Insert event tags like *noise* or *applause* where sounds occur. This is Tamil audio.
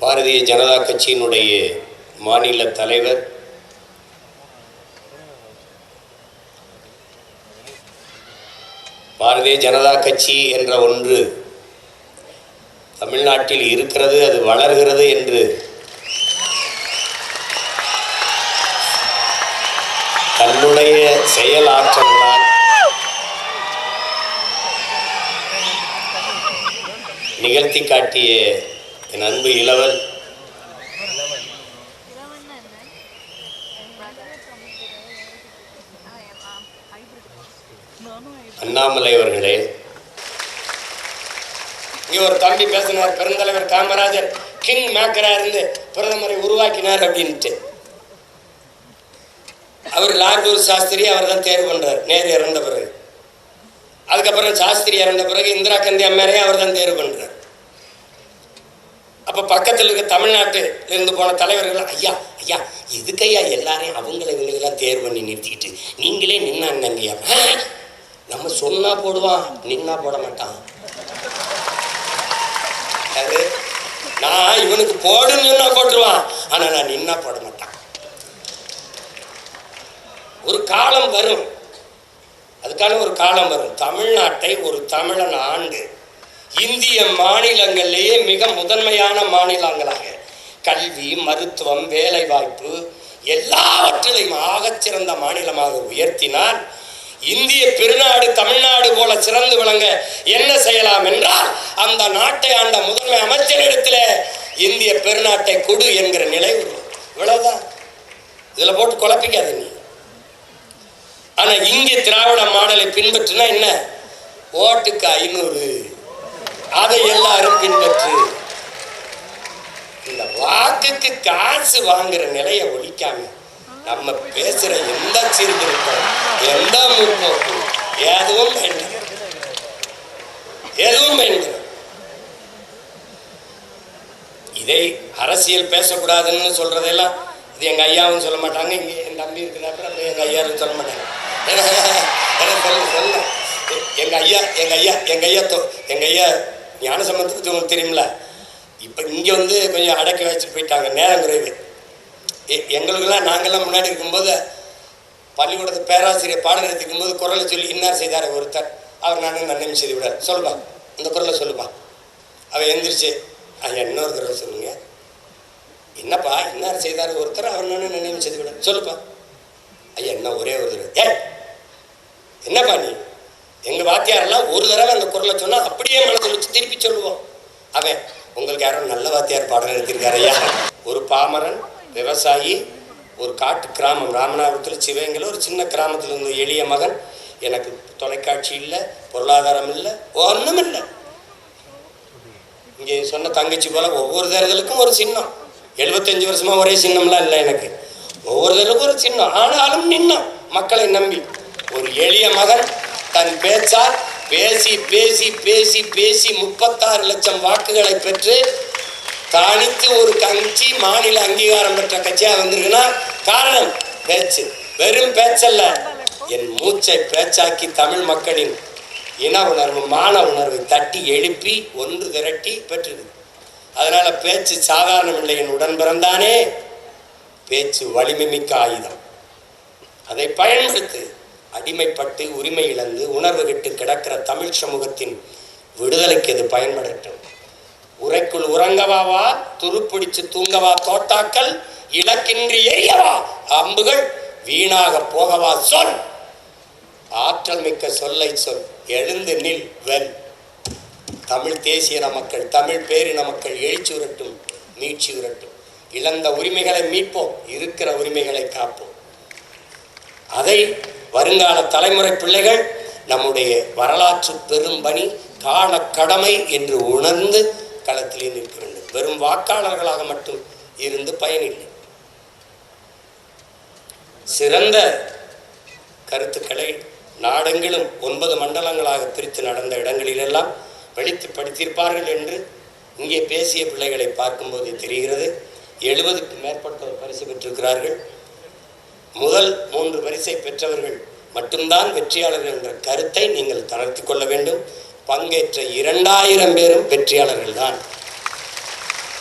பாரதிய ஜனதா கட்சியினுடைய மாநில தலைவர் பாரதிய ஜனதா கட்சி என்ற ஒன்று தமிழ்நாட்டில் இருக்கிறது அது வளர்கிறது என்று தன்னுடைய செயலாற்றலால் நிகழ்த்தி காட்டிய என் அன்பு இளவல். அண்ணாமலை அவர்களே இங்கே ஒரு தம்பி பேசினார் பெருந்தலைவர் காமராஜர் கிங் மேக்கரா இருந்து பிரதமரை உருவாக்கினார் அப்படின்ட்டு. அவர் லாகூர் சாஸ்திரி அவர் தான் தேர்வு பண்றார் நேரு இறந்த பிறகு. அதுக்கப்புறம் சாஸ்திரி இறந்த பிறகு இந்திரா காந்தி அம்மையாரையும் அவர் தான் தேர்வு பண்றார். அப்போ பக்கத்தில் இருக்க தமிழ்நாட்டு இருந்து போன தலைவர்கள் ஐயா ஐயா எதுக்கையா எல்லாரையும் அவங்கள இவங்களெல்லாம் தேர்வு பண்ணி நிறுத்திக்கிட்டு? நீங்களே நின்னாங்கய்யா நம்ம சொன்னா போடுவான் நின்னா போட மாட்டான். அது நான் இவனுக்கு போடுன்னு சொன்னா போட்டுருவான் ஆனால் நான் நின்னா போட மாட்டான். ஒரு காலம் வரும். அதுக்கான ஒரு காலம் வரும். தமிழ்நாட்டை ஒரு தமிழன் ஆண்டு இந்திய மாநிலங்களிலேயே மிக முதன்மையான மாநிலங்களாக. கல்வி மருத்துவம் வேலைவாய்ப்பு எல்லாவற்றிலையும் ஆகச்சிறந்த மாநிலமாக உயர்த்தினால் இந்திய பெருநாடு தமிழ்நாடு போல சிறந்து விளங்க என்ன செய்யலாம் என்றால் அந்த நாட்டை ஆண்ட முதன்மை அமைச்சரிடத்தில் இந்திய பெருநாட்டை கொடு என்கிற நிலை இவ்வளவுதான். இதில் போட்டு குழப்பிக்காத நீ. ஆனால் இங்கே திராவிட மாடலை பின்பற்றினா என்ன? ஓட்டுக்கு ஐநூறு. அதை எல்லாரும் பின்பற்று. இந்த வாக்குக்கு காசு வாங்குற நிலையை ஒழிக்காம நம்ம பேசுற எந்த சீர்திருத்தம் எந்த முற்போக்கு எதுவும் வேண்டாம். எதுவும் வேண்டாம். இதை அரசியல் பேசக்கூடாதுன்னு சொல்றதெல்லாம் இது எங்க ஐயாவும் சொல்ல மாட்டாங்க இங்க என் தம்பி இருக்கிறாப்புல எங்க ஐயாவும் சொல்ல மாட்டாங்க. சொல்ல *laughs* சொல்ல எங்க ஐயா எங்க ஐயா எங்க ஐயா தொ- எங்க ஐயா ஞான சம்பந்தத்துக்கு உங்களுக்கு தெரியுமில இப்போ இங்கே வந்து கொஞ்சம் அடக்கி வச்சுட்டு போயிட்டாங்க நேரம் குறைவு. எங்களுக்கெல்லாம் நாங்கள்லாம் முன்னாடி இருக்கும்போது பள்ளிக்கூடத்து பேராசிரியர் பாடம் எடுத்துக்கும் போது குரலை சொல்லி இன்னார் செய்தார் ஒருத்தர். அவர் நானும் நன்மை செய்து விட சொல்லுப்பா இந்த குரலை சொல்லுப்பா. அவள் எந்திரிச்சு ஐயா இன்னொரு தடவை சொல்லுங்க என்னப்பா இன்னார் செய்தார் ஒருத்தர் அவர் நானும் நினைவு செய்து விட சொல்லுப்பா. ஐயா என்ன ஒரே ஒரு தடவை. ஏ என்னப்பா நீ? எங்கள் வாத்தியாரெல்லாம் ஒரு தடவை அந்த குரலை சொன்னால் அப்படியே மனசில் வச்சு திருப்பி சொல்லுவோம். அவன் உங்களுக்கு யாரும் நல்ல வாத்தியார் பாடல் எடுத்திருக்காரு ஐயா. ஒரு பாமரன் விவசாயி ஒரு காட்டு கிராமம் ராமநாதபுரத்தில் சிவகங்கையில் ஒரு சின்ன கிராமத்தில் இருந்த எளிய மகன். எனக்கு தொலைக்காட்சி இல்லை பொருளாதாரம் இல்லை ஒன்றும் இல்லை. இங்கே சொன்ன தங்கச்சி போல் ஒவ்வொரு தேர்தலுக்கும் ஒரு சின்னம். எழுபத்தஞ்சு வருஷமாக ஒரே சின்னம்லாம் இல்லை எனக்கு. ஒவ்வொரு தேர்தலுக்கும் ஒரு சின்னம். ஆனாலும் நின்னம். மக்களை நம்பி. ஒரு எளிய மகன் தன் பேச்சால் பேசி பேசி பேசி பேசி முப்பத்தாறு லட்சம் வாக்குகளை பெற்று தனித்து ஒரு கட்சி மாநில அங்கீகாரம் பெற்ற கட்சியாக வந்திருக்குன்னா காரணம் பேச்சு. வெறும் பேச்சல்ல. என் மூச்சை பேச்சாக்கி தமிழ் மக்களின் இன உணர்வு மான உணர்வை தட்டி எழுப்பி ஒன்று திரட்டி பெற்றது. அதனால பேச்சு சாதாரணம் இல்லை என் உடன் பிறந்தானே. பேச்சு வலிமை மிக்க ஆயுதம். அதை பயன்படுத்து. அடிமைப்பட்டு உரிமை இழந்து உணர்வு கெட்டு கிடக்கிற தமிழ் சமூகத்தின் விடுதலைக்கு அது பயன்படட்டும். உரைக்குள் உறங்கவாவா துருப்பிடிச்சு தூங்கவா தோட்டாக்கள் இலக்கின்றி எரியவா அம்புகள் வீணாக போகவா சொல். ஆற்றல் மிக்க சொல்லை சொல் எழுந்து நில் வெல். தமிழ் தேசியன மக்கள் தமிழ் பேரின மக்கள் எழுச்சி உரட்டும் மீட்சி உரட்டும். இழந்த உரிமைகளை மீட்போம் இருக்கிற உரிமைகளை காப்போம். அதை வருங்கால தலைமுறை பிள்ளைகள் நம்முடைய வரலாற்று பெரும்பணி காண கடமை என்று உணர்ந்து களத்திலே நிற்க வேண்டும். வெறும் வாக்காளர்களாக மட்டும் இருந்து பயனில்லை. சிறந்த கருத்துக்களை நாடெங்கிலும் ஒன்பது மண்டலங்களாக பிரித்து நடந்த இடங்களிலெல்லாம் வெளித்து படித்திருப்பார்கள் என்று இங்கே பேசிய பிள்ளைகளை பார்க்கும்போது தெரிகிறது. எழுபதுக்கு மேற்பட்டோர் பரிசு பெற்றிருக்கிறார்கள். முதல் மூன்று பரிசை பெற்றவர்கள் மட்டும்தான் வெற்றியாளர்கள் என்ற கருத்தை நீங்கள் தளர்த்தி கொள்ள வேண்டும். பங்கேற்ற இரண்டாயிரம் பேரும் வெற்றியாளர்கள் தான்